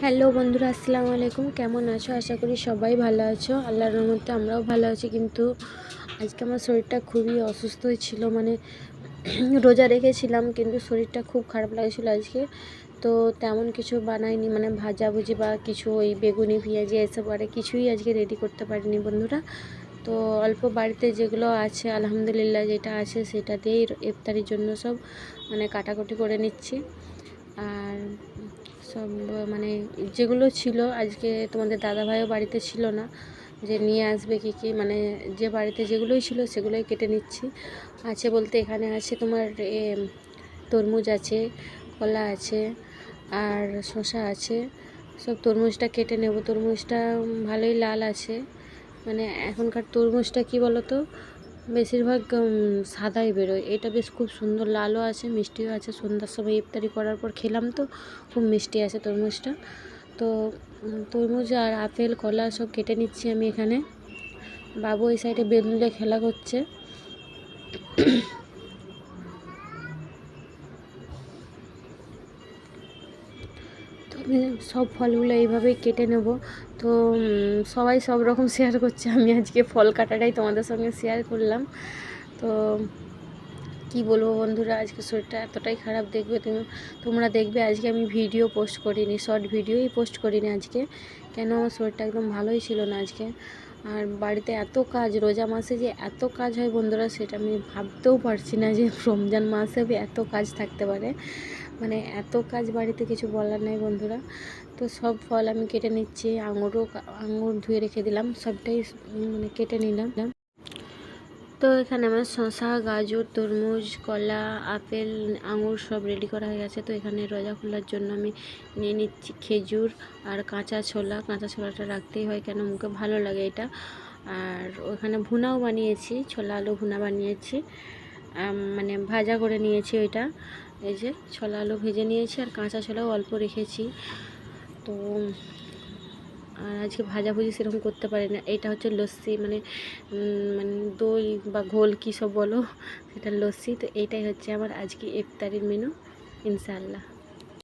Hello বন্ধুরা, আসসালামু আলাইকুম। কেমন আছো? আশা করি সবাই ভালো আছো। আল্লাহর রহমতে আমরাও ভালো আছি। কিন্তু আজকে আমার শরীরটা খুবই অসুস্থ ছিল মানে রোজা রেখেছিলাম, কিন্তু শরীরটা খুব খারাপ লাগছিল আজকে। তো তেমন কিছু বানাইনি মানে ভাজাভুজি বা কিছু ওই বেগুনি, পেঁয়াজি, এসব আর কিছুই আজকে রেডি করতে পারিনি বন্ধুরা। তো অল্প বাড়িতে যেগুলো আছে, আলহামদুলিল্লাহ যেটা আছে সেটা দিয়েই ইফতারির জন্য সব মানে কাটাকুটি করে নিচ্ছি। আর সব মানে যেগুলো ছিল, আজকে তোমাদের দাদাভাইও বাড়িতে ছিল না, যে নিয়ে আসবে কী কী মানে যে বাড়িতে যেগুলোই ছিল সেগুলোই কেটে নিচ্ছি। আছে বলতে এখানে আছে তোমার, এ, তরমুজ আছে, কলা আছে, আর শসা আছে। সব তরমুজটা কেটে নেব। তরমুজটা ভালোই লাল আছে। মানে এখনকার তরমুজটা কি বলো তো বেশিরভাগ সাদাই বেরোয়। এটা বেশ খুব সুন্দর, লালও আছে, মিষ্টিও আছে। সন্ধ্যার সময় ইফতারি করার পর খেলাম তো, খুব মিষ্টি আছে তরমুজটা। তো তরমুজ আর আপেল, কলা সব কেটে নিচ্ছি আমি এখানে। বাবু এই সাইডে বেলুনে খেলা করছে। তো সব ফলগুলো এইভাবেই কেটে নেব। তো সবাই সব রকম শেয়ার করছে, আমি আজকে ফল কাটাটাই তোমাদের সঙ্গে শেয়ার করলাম। তো, কি বলব বন্ধুরা, আজকে শরীরটা এতটাই খারাপ, দেখবে তুমি, তোমরা দেখবে আজকে আমি ভিডিও পোস্ট করিনি শর্ট ভিডিওই পোস্ট করিনি আজকে। কেন? আমার শরীরটা একদম ভালোই ছিল না আজকে। আর বাড়িতে এত কাজ, রোজা মাসে যে এত কাজ হয় বন্ধুরা, সেটা আমি ভাবতেও পারছি না যে রমজান মাসে এত কাজ থাকতে পারে। মানে এত কাজ বাড়িতে কিছু বলার নাই বন্ধুরা। তো সব ফল আমি কেটে নিচ্ছি, আঙুরও আঙুর ধুয়ে রেখে দিলাম, সবটাই মানে কেটে নিলাম। তো এখানে আমার শশা গাজর, তরমুজ, কলা, আপেল, আঙুর সব রেডি করা হয়ে গেছে। তো এখানে রোজা খোলার জন্য আমি নিয়ে নিচ্ছি খেজুর আর কাঁচা ছোলা। কাঁচা ছোলাটা রাখতেই হয় কেন মুখে? ভালো লাগে এটা। আর ওখানে ভুনাও বানিয়েছি, ছোলা আলু ভুনা বানিয়েছি। মানে ভাজা করে নিয়েছি ওইটা। এই যে ছোলা আলু ভেজে নিয়েছি আর কাঁচা ছোলাও অল্প রেখেছি। তো, আর আজকে ভাজাভুজি সেরকম করতে পারি না। এটা হচ্ছে লস্যি মানে মানে দই বা ঘোল কী সব বলো, সেটা লস্যি। তো এইটাই হচ্ছে আমার আজকে ইফতারির মেনু ইনশাআল্লাহ।